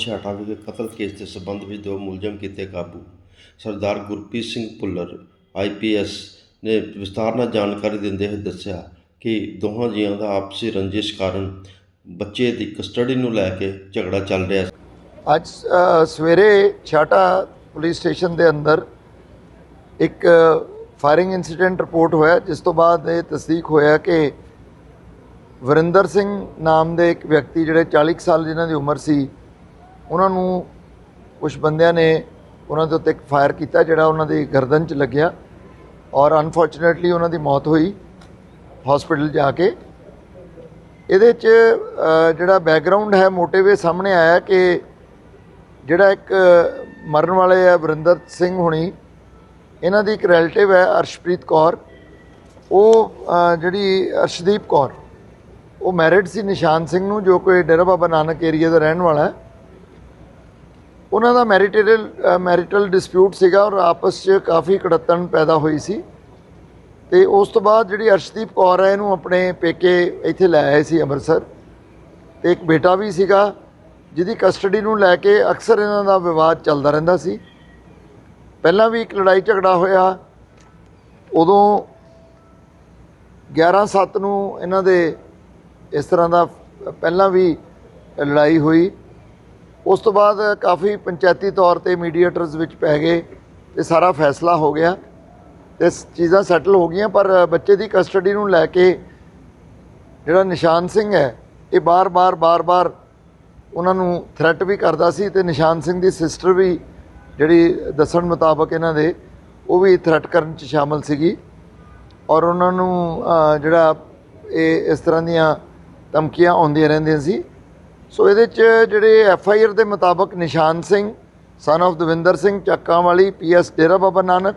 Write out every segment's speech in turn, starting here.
ਛਾਟਾ ਵਿਖੇ ਕਤਲ ਕੇਸ ਦੇ ਸਬੰਧ ਵਿੱਚ ਦੋ ਮੁਲਜ਼ਮ ਕੀਤੇ ਕਾਬੂ। ਸਰਦਾਰ ਗੁਰਪ੍ਰੀਤ ਸਿੰਘ ਭੁੱਲਰ ਆਈਪੀਐਸ ਨੇ ਵਿਸਤਾਰ ਨਾਲ ਜਾਣਕਾਰੀ ਦਿੰਦੇ ਹੋਏ ਦੱਸਿਆ ਕਿ ਦੋਹਾਂ ਜੀਆਂ ਦਾ ਆਪਸੀ ਰੰਜਿਸ਼ ਕਾਰਨ ਬੱਚੇ ਦੀ ਕਸਟਡੀ ਨੂੰ ਲੈ ਕੇ ਝਗੜਾ ਚੱਲ ਰਿਹਾ ਸੀ। ਅੱਜ ਸਵੇਰੇ ਛਾਟਾ ਪੁਲਿਸ ਸਟੇਸ਼ਨ ਦੇ ਅੰਦਰ ਇੱਕ ਫਾਇਰਿੰਗ ਇਨਸੀਡੈਂਟ ਰਿਪੋਰਟ ਹੋਇਆ, ਜਿਸ ਤੋਂ ਬਾਅਦ ਇਹ ਤਸਦੀਕ ਹੋਇਆ ਕਿ ਵਰਿੰਦਰ ਸਿੰਘ ਨਾਮ ਦੇ ਇੱਕ ਵਿਅਕਤੀ ਜਿਹੜੇ 40 ਕੁ ਸਾਲ ਜਿਨ੍ਹਾਂ ਦੀ ਉਮਰ ਸੀ ਉਹਨਾਂ ਨੂੰ ਕੁਝ ਬੰਦਿਆਂ ਨੇ ਉਹਨਾਂ ਦੇ ਉੱਤੇ ਇੱਕ ਫਾਇਰ ਕੀਤਾ ਜਿਹੜਾ ਉਹਨਾਂ ਦੀ ਗਰਦਨ 'ਚ ਲੱਗਿਆ ਔਰ ਅਨਫੋਰਚੂਨੇਟਲੀ ਉਹਨਾਂ ਦੀ ਮੌਤ ਹੋਈ ਹਸਪੀਟਲ ਜਾ ਕੇ। ਇਹਦੇ 'ਚ ਜਿਹੜਾ ਬੈਕਗ੍ਰਾਉਂਡ ਹੈ ਮੋਟਿਵ ਇਹ ਸਾਹਮਣੇ ਆਇਆ ਕਿ ਜਿਹੜਾ ਇੱਕ ਮਰਨ ਵਾਲੇ ਹੈ ਵਰਿੰਦਰ ਸਿੰਘ ਹੁਣੀ, ਇਹਨਾਂ ਦੀ ਇੱਕ ਰਿਲੇਟਿਵ ਹੈ ਅਰਸ਼ਪ੍ਰੀਤ ਕੌਰ। ਉਹ ਜਿਹੜੀ ਅਰਸ਼ਦੀਪ ਕੌਰ, ਉਹ ਮੈਰਿਡ ਸੀ ਨਿਸ਼ਾਨ ਸਿੰਘ ਨੂੰ ਜੋ ਕੋਈ ਡੇਰਾ ਬਾਬਾ ਨਾਨਕ ਏਰੀਆ ਦਾ ਰਹਿਣ ਵਾਲਾ ਹੈ। ਉਹਨਾਂ ਦਾ ਮੈਰਿਟਲ ਮੈਰਿਟਲ ਡਿਸਪਿਊਟ ਸੀਗਾ ਔਰ ਆਪਸ 'ਚ ਕਾਫੀ ਕੜੱਤਣ ਪੈਦਾ ਹੋਈ ਸੀ। ਤੇ ਉਸ ਤੋਂ ਬਾਅਦ ਜਿਹੜੀ ਅਰਸ਼ਦੀਪ ਕੌਰ ਹੈ, ਇਹਨੂੰ ਆਪਣੇ ਪੇਕੇ ਇੱਥੇ ਲੈ ਆਏ ਸੀ ਅੰਮ੍ਰਿਤਸਰ। ਤੇ ਇੱਕ ਬੇਟਾ ਵੀ ਸੀਗਾ, ਜਿਹਦੀ ਕਸਟਡੀ ਨੂੰ ਲੈ ਕੇ ਅਕਸਰ ਇਹਨਾਂ ਦਾ ਵਿਵਾਦ ਚੱਲਦਾ ਰਹਿੰਦਾ ਸੀ। ਪਹਿਲਾਂ ਵੀ ਇੱਕ ਲੜਾਈ ਝਗੜਾ ਹੋਇਆ। ਉਦੋਂ 11/7 ਨੂੰ ਇਹਨਾਂ ਦੇ ਇਸ ਤਰ੍ਹਾਂ ਦਾ ਪਹਿਲਾਂ ਵੀ ਲੜਾਈ ਹੋਈ। ਉਸ ਤੋਂ ਬਾਅਦ ਕਾਫੀ ਪੰਚਾਇਤੀ ਤੌਰ ਤੇ ਮੀਡੀਏਟਰਸ ਵਿੱਚ ਪੈ ਗਏ ਤੇ ਸਾਰਾ ਫੈਸਲਾ ਹੋ ਗਿਆ ਤੇ ਚੀਜ਼ਾਂ ਸੈਟਲ ਹੋ ਗਈਆਂ, ਪਰ ਬੱਚੇ ਦੀ ਕਸਟਡੀ ਨੂੰ ਲੈ ਕੇ ਜਿਹੜਾ ਨਿਸ਼ਾਨ ਸਿੰਘ ਹੈ, ਇਹ ਬਾਰ-ਬਾਰ ਬਾਰ-ਬਾਰ ਉਹਨਾਂ ਨੂੰ ਥ੍ਰੈਟ ਵੀ ਕਰਦਾ ਸੀ ਤੇ ਨਿਸ਼ਾਨ ਸਿੰਘ ਦੀ ਸਿਸਟਰ ਵੀ ਜਿਹੜੀ ਦੱਸਣ ਮੁਤਾਬਕ ਇਹਨਾਂ ਦੇ, ਉਹ ਵੀ ਥ੍ਰੈਟ ਕਰਨ ਚ ਸ਼ਾਮਲ ਸੀਗੀ ਔਰ ਉਹਨਾਂ ਨੂੰ ਜਿਹੜਾ ਇਹ ਇਸ ਤਰ੍ਹਾਂ ਦੀਆਂ ਧਮਕੀਆਂ ਆਉਂਦੀਆਂ ਰਹਿੰਦੀਆਂ ਸੀ। ਸੋ ਇਹਦੇ ਚ ਜਿਹੜੇ ਐਫ ਆਈ ਆਰ ਦੇ ਮੁਤਾਬਕ Nishan Singh son of Davinder Singh Chakkan Wali PS Dera Baba Nanak,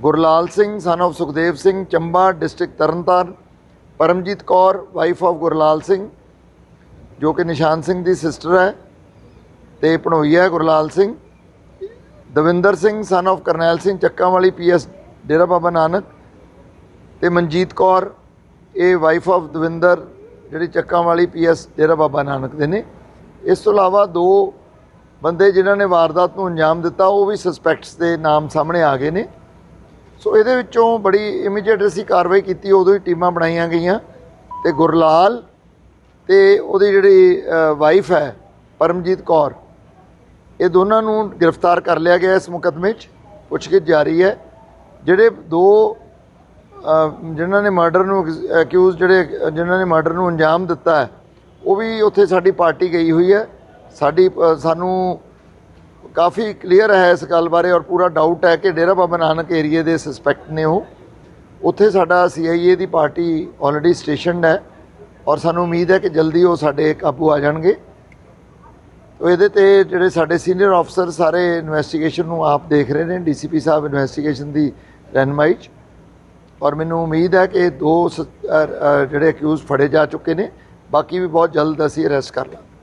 Gurlal Singh son of Sukhdev Singh, Chamba district Tarn Taran, Paramjit Kaur wife of Gurlal Singh, ਜੋ ਕਿ ਨਿਸ਼ਾਨ ਸਿੰਘ ਦੀ ਸਿਸਟਰ ਹੈ, ਤੇ ਭਣੋਈਆ Gurlal Singh, Davinder Singh son of Karnail Singh Chakkan Wali P PS Dera Baba Nanak, ਤੇ ਮਨਜੀਤ ਕੌਰ, ਇਹ wife of Davinder ਜਿਹੜੀ ਚੱਕਾਂ Wali PS Dera Baba Nanak ਦੇ ਨੇ। ਇਸ ਤੋਂ ਇਲਾਵਾ ਦੋ ਬੰਦੇ ਜਿਨ੍ਹਾਂ ਨੇ ਵਾਰਦਾਤ ਨੂੰ ਅੰਜਾਮ ਦਿੱਤਾ, ਉਹ ਵੀ ਸਸਪੈਕਟਸ ਦੇ ਨਾਮ ਸਾਹਮਣੇ ਆ ਗਏ ਨੇ। ਸੋ ਇਹਦੇ ਵਿੱਚੋਂ ਬੜੀ ਇਮੀਡੀਏਟ ਅਸੀਂ ਕਾਰਵਾਈ ਕੀਤੀ, ਉਦੋਂ ਹੀ ਟੀਮਾਂ ਬਣਾਈਆਂ ਗਈਆਂ ਤੇ ਗੁਰਲਾਲ ਤੇ ਉਹਦੀ ਜਿਹੜੀ ਵਾਈਫ ਹੈ, ਪਰਮਜੀਤ ਕੌਰ, ਇਹ ਦੋਨਾਂ ਨੂੰ ਗ੍ਰਿਫਤਾਰ ਕਰ ਲਿਆ ਗਿਆ ਇਸ ਮੁਕਦਮੇ 'ਚ। ਪੁੱਛਗਿੱਛ ਜਾਰੀ ਹੈ। ਜਿਹੜੇ ਦੋ ਜਿਨ੍ਹਾਂ ਨੇ ਮਰਡਰ ਨੂੰ ਅਕਿਊਜ਼ ਜਿਹੜੇ, ਜਿਨ੍ਹਾਂ ਨੇ ਮਰਡਰ ਨੂੰ ਅੰਜਾਮ ਦਿੱਤਾ ਹੈ, ਉਹ ਵੀ ਉੱਥੇ ਸਾਡੀ ਪਾਰਟੀ ਗਈ ਹੋਈ ਹੈ। ਸਾਡੀ ਸਾਨੂੰ ਕਾਫੀ ਕਲੀਅਰ ਹੈ ਇਸ ਗੱਲ ਬਾਰੇ ਔਰ ਪੂਰਾ ਡਾਊਟ ਹੈ ਕਿ ਡੇਰਾ ਬਾਬਾ ਨਾਨਕ ਏਰੀਏ ਦੇ ਸਸਪੈਕਟ ਨੇ ਉਹ। ਉੱਥੇ ਸਾਡਾ ਸੀਆਈਏ ਦੀ ਪਾਰਟੀ ਆਲਰੇਡੀ ਸਟੇਸ਼ਨਡ ਹੈ ਔਰ ਸਾਨੂੰ ਉਮੀਦ ਹੈ ਕਿ ਜਲਦੀ ਉਹ ਸਾਡੇ ਕਾਬੂ ਆ ਜਾਣਗੇ। ਤੋ ਇਹਦੇ ਤੇ ਜਿਹੜੇ ਸਾਡੇ ਸੀਨੀਅਰ ਅਫਸਰ ਸਾਰੇ ਇਨਵੈਸਟੀਗੇਸ਼ਨ ਨੂੰ ਆਪ ਦੇਖ ਰਹੇ ਨੇ ਡੀਸੀਪੀ ਸਾਹਿਬ ਇਨਵੈਸਟੀਗੇਸ਼ਨ ਦੀ ਰਹਿਨਮਾਈ 'ਚ ਔਰ ਮੈਨੂੰ ਉਮੀਦ ਹੈ ਕਿ ਦੋ ਸ- ਜਿਹੜੇ ਅਕਿਊਜ਼ ਫੜੇ ਜਾ ਚੁੱਕੇ ਨੇ, ਬਾਕੀ ਵੀ ਬਹੁਤ ਜਲਦ ਅਸੀਂ ਅਰੈਸਟ ਕਰ ਲਾਂਗੇ।